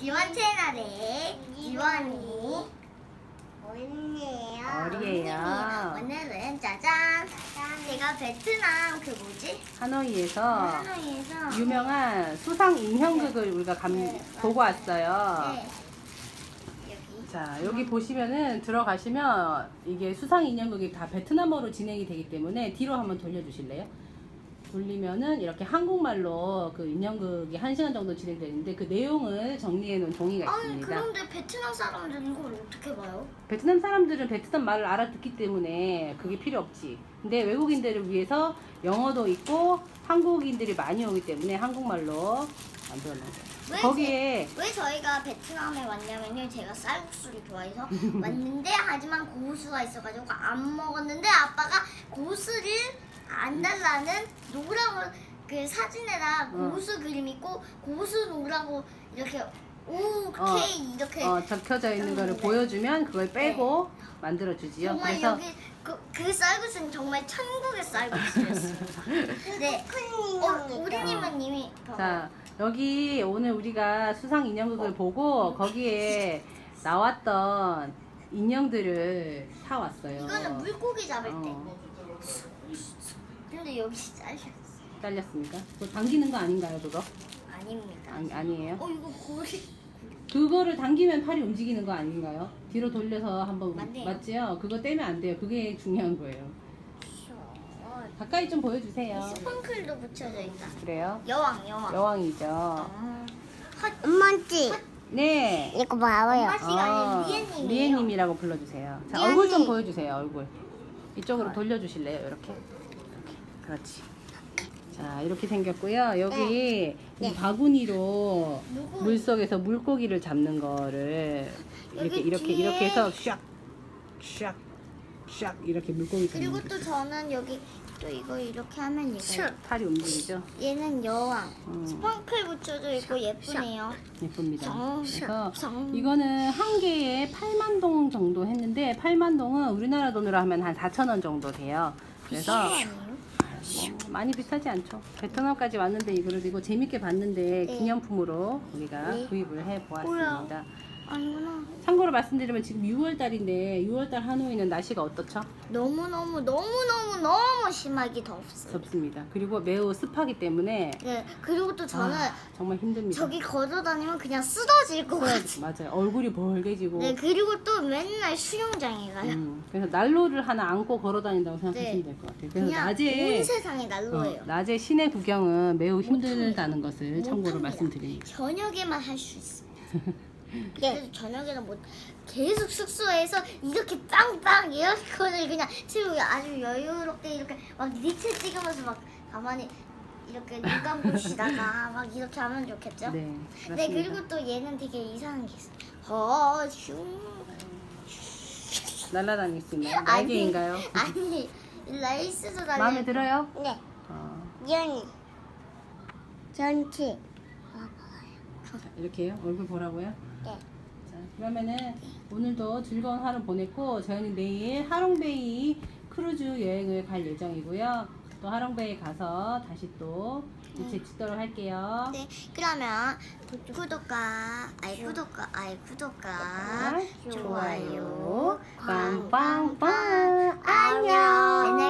지원 채널의 지원이 언니예요. 어리예요. 오늘은 짜잔 제가 베트남 그 뭐지 하노이에서 하노이에서 유명한 수상 인형극을 우리가 감, 네. 보고 왔어요. 네 자, 여기 보시면은 들어가시면 이게 수상 인형극이 다 베트남어로 진행이 되기 때문에 뒤로 한번 돌려주실래요? 돌리면은 이렇게 한국말로 그 인형극이 한 시간 정도 진행되는데 그 내용을 정리해 놓은 종이가 아니 있습니다. 그런데 베트남 사람들 이걸 어떻게 봐요? 베트남 사람들은 베트남 말을 알아듣기 때문에 그게 필요 없지. 근데 외국인들을 위해서 영어도 있고 한국인들이 많이 오기 때문에 한국말로 만들어 놓은 왜 거예요. 거기에 왜 저희가 베트남에 왔냐면요 제가 쌀국수를 좋아해서 왔는데 하지만 고수가 있어가지고 안 먹었는데 아빠가 고수를 안 달라는 노라고 그 사진에다 어. 고수 그림 있고 고수 노라고 이렇게 O 어, K 이렇게 어, 적혀져 있는 거를 네. 보여주면 그걸 빼고 만들어 주지요. 정말 그래서 여기 그, 그 쌀국수는 정말 천국의 쌀국수였어요. 네. 어, 우리님은 이미. 자 여기 오늘 우리가 수상 인형극을 보고 거기에 나왔던 인형들을 사 왔어요. 이거는 물고기 잡을 때. 어. 근데 여기 잘렸어. 잘렸습니까? 그거 당기는 거 아닌가요, 그거? 아닙니다. 아니, 아니에요. 어 이거 고리. 그거를 당기면 팔이 움직이는 거 아닌가요? 뒤로 돌려서 한번 맞네요. 맞지요? 그거 떼면 안 돼요. 그게 중요한 거예요. 가까이 좀 보여주세요. 스펀클도 붙여져 있다. 그래요? 여왕 여왕. 여왕이죠. 어. 헛. 엄마지. 네. 이거 봐봐요. 엄마 씨가 아니라 어, 리에님이에요. 리에님이라고 불러주세요. 자, 리에님. 얼굴 좀 보여주세요. 얼굴. 이쪽으로 돌려주실래요? 이렇게. 이렇게. 그렇지. 자, 이렇게 생겼고요. 여기 네. 이 바구니로 누구? 물 속에서 물고기를 잡는 거를 이렇게 여기 이렇게 뒤에. 이렇게 해서 샥, 샥, 샥 이렇게 물고기 잡는 그리고 거. 또 저는 여기 또 이거 이렇게 하면 이거. 팔이 움직이죠? 얘는 여왕. 음. 스펀클 붙여져 있고 예쁘네요. 예쁩니다. 정, 그래서 정. 이거는 한 개에 8만 동 정도 했는데 8만 동은 우리나라 돈으로 하면 한 4천 원 정도 돼요. 그래서 뭐 많이 비싸지 않죠. 베트남까지 왔는데 이거를 이거 재밌게 봤는데 네. 기념품으로 우리가 네. 구입을 해 보았습니다. 아니구나. 참고로 말씀드리면 지금 6월 달인데 6월 달 하노이는 날씨가 어떻죠? 너무 너무 너무 너무 너무 심하게 덥어요. 덥습니다. 그리고 매우 습하기 때문에 네. 그리고 또 저는 아, 정말 힘듭니다. 저기 걸어 다니면 그냥 쓰러질 것 같아요. 맞아요. 얼굴이 벌개지고 네. 그리고 또 맨날 수영장에 가요. 음, 그래서 난로를 하나 안고 걸어 다닌다고 생각하시면 네. 될것 같아요. 그래서 그냥 낮에 온 세상에 어, 난로예요. 낮에 시내 구경은 매우 힘들다는 것을. 참고로 말씀드립니다. 저녁에만 할 수 있습니다. 그래서 저녁에는 못 계속 숙소에서 이렇게 빵빵 에어컨을 그냥 치고 아주 여유롭게 이렇게 막 니체 찍으면서 막 가만히 이렇게 눈 감고 쉬다가 막 이렇게 하면 좋겠죠? 네, 그렇습니다. 네 그리고 또 얘는 되게 이상한 게 있어. 허슝 날아다닐 수 있는 날개인가요? 아니 레이스도 달려. 마음에 들어요? 네. 어, 연이. 전치. 자, 이렇게요? 얼굴 보라고요? 네. 자, 그러면은 오늘도 즐거운 하루 보냈고 저희는 내일 하롱베이 크루즈 여행을 갈 예정이고요. 또 하롱베이 가서 다시 또 이체 찍도록 할게요. 네 그러면 구독과 아이 구독과 아이 구독과 좋아요, 빵빵빵, 안녕.